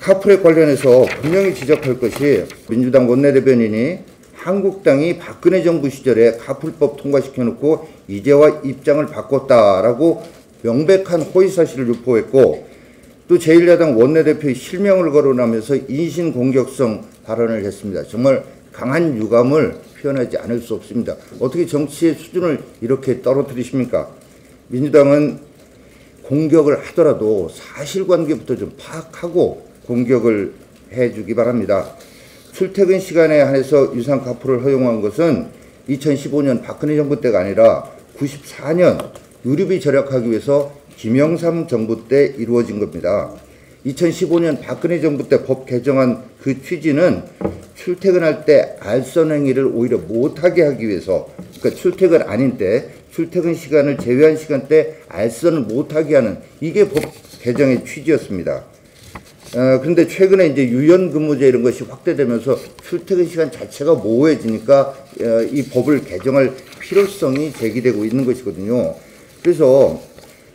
카풀에 관련해서 분명히 지적할 것이 민주당 원내대변인이 한국당이 박근혜 정부 시절에 카풀법 통과시켜놓고 이제와 입장을 바꿨다라고 명백한 허위사실을 유포했고 또 제1야당 원내대표의 실명을 거론하면서 인신공격성 발언을 했습니다. 정말 강한 유감을 표현하지 않을 수 없습니다. 어떻게 정치의 수준을 이렇게 떨어뜨리십니까? 민주당은 공격을 하더라도 사실관계부터 좀 파악하고 공격을 해주기 바랍니다. 출퇴근 시간에 한해서 유상 카풀을 허용한 것은 2015년 박근혜 정부 때가 아니라 94년 유류비 절약하기 위해서 김영삼 정부 때 이루어진 겁니다. 2015년 박근혜 정부 때 법 개정한 그 취지는 출퇴근할 때 알선 행위를 오히려 못하게 하기 위해서 그러니까 출퇴근 아닌 때 출퇴근 시간을 제외한 시간대 알선을 못하게 하는 이게 법 개정의 취지였습니다. 어, 그런데 최근에 이제 유연 근무제 이런 것이 확대되면서 출퇴근 시간 자체가 모호해지니까 어, 이 법을 개정할 필요성이 제기되고 있는 것이거든요. 그래서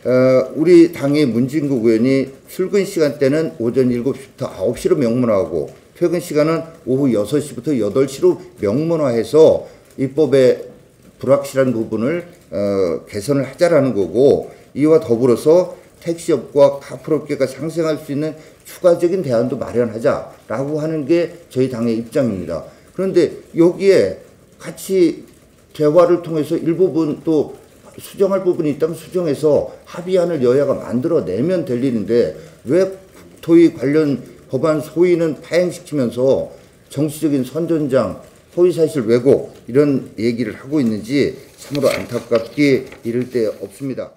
어, 우리 당의 문진국 의원이 출근 시간대는 오전 7시부터 9시로 명문화하고 퇴근 시간은 오후 6시부터 8시로 명문화해서 입법의 불확실한 부분을 어, 개선을 하자라는 거고 이와 더불어서 택시업과 카풀업계가 상생할 수 있는 추가적인 대안도 마련하자라고 하는 게 저희 당의 입장입니다. 그런데 여기에 같이 대화를 통해서 일부분 또 수정할 부분이 있다면 수정해서 합의안을 여야가 만들어내면 될 일인데 왜 토의 관련 법안 소위는 파행시키면서 정치적인 선전장, 허위사실 왜곡 이런 얘기를 하고 있는지 참으로 안타깝게 이를 데 없습니다.